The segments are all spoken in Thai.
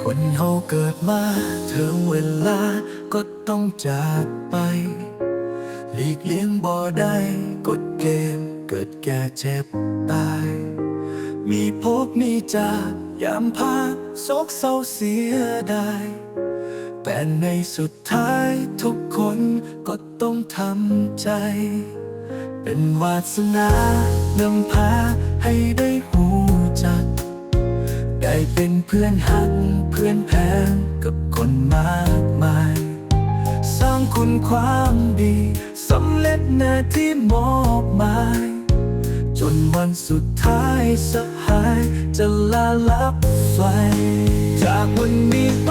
คนเฮาเกิดมาถึงเวลาก็ต้องจากไป หลีกเลี่ยงบ่ได้กฎเกมเกิดแก่เจ็บตาย มีพบมีจากยามพาโศกเศร้าเสียดาแต่ในสุดท้ายทุกคนก็ต้องทำใจ เป็นวาสนานำพา ให้ได้หูจัก ได้เป็นเพื่อนหักเพื่อนแพงกับคนมากมาย สร้างคุณความดีสำเร็จหน้าที่มอบหมาย จนวันสุดท้ายสหายจะลาลับไฟ จากวันนี้ไป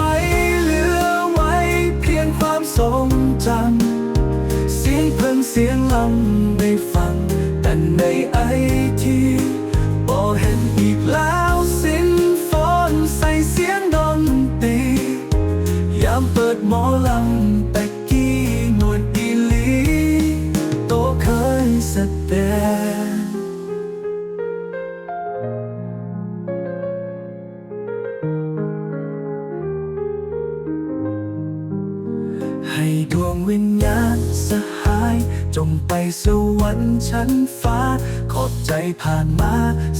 เหลือไว้เพียงความทรงจำเสียงเพลงเสียงลำได้ฟังแต่ในไอ เห็นอีกแล้วสิ้นฝนใส่เสียงดนตรียามเปิดหมอลำแต่กี้นวดอีหลีโตเคยแสดงให้ดวงวิญญาณสหายจงไปสวรรค์ชั้นฟ้า ขอบใจผ่านมา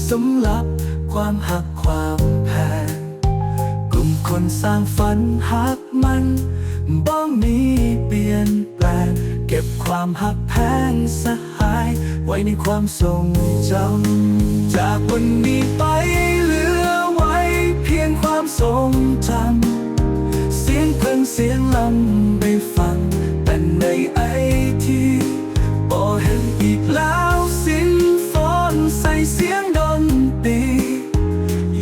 สำหรับความหักความแพงกลุ่มคนสร้างฝันหักมันบ้องมีเปลี่ยนแปลงเก็บความหักแพงสหาย ไว้ในความทรงจำจากวันนี้ไปเหลือไว้เพียงความทรงจำเสียงเพลงเสียงลำไปฟังแต่ในไอ ทีบ่เห็นอีกแล้วสิ้นฝนใส่เสียงดนตรี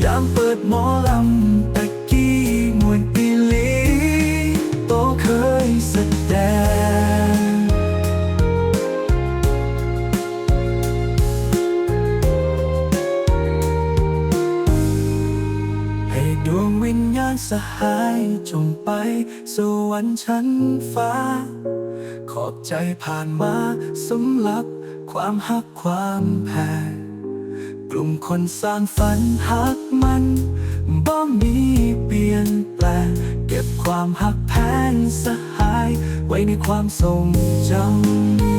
ยามเปิดหมอลำตะกี้มวนอีลีโตเคยแสดงให้ดวงวิญญาณสหายจงไปสวรรค์ชั้นฟ้า ขอบใจผ่านมาสำหรับความหักความแพ้กลุ่มคนสร้างฝันหักมันบ่มีเปลี่ยนแปลงเก็บความหักแพนสหาย ไว้ในความทรงจำ